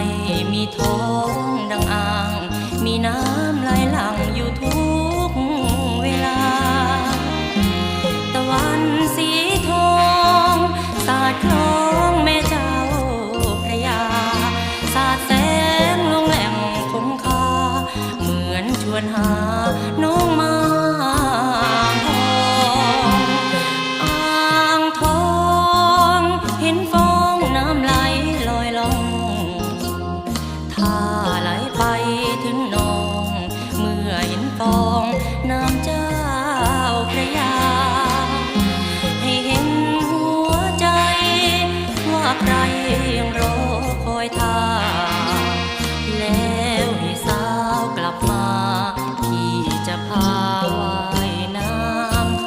ไม่มีท้องดังอ่าง มีน้ำไหลหลั่งอยู่ทุกเวลา ตะวันสีทองสาดคลองแม่เจ้าพระยา สาดแสงลงแหล่งคมคา เหมือนชวนหา มื่อเห็นฟองน้ำเจ้าพระยา ให้เห็นหัวใจว่าใครยังรอ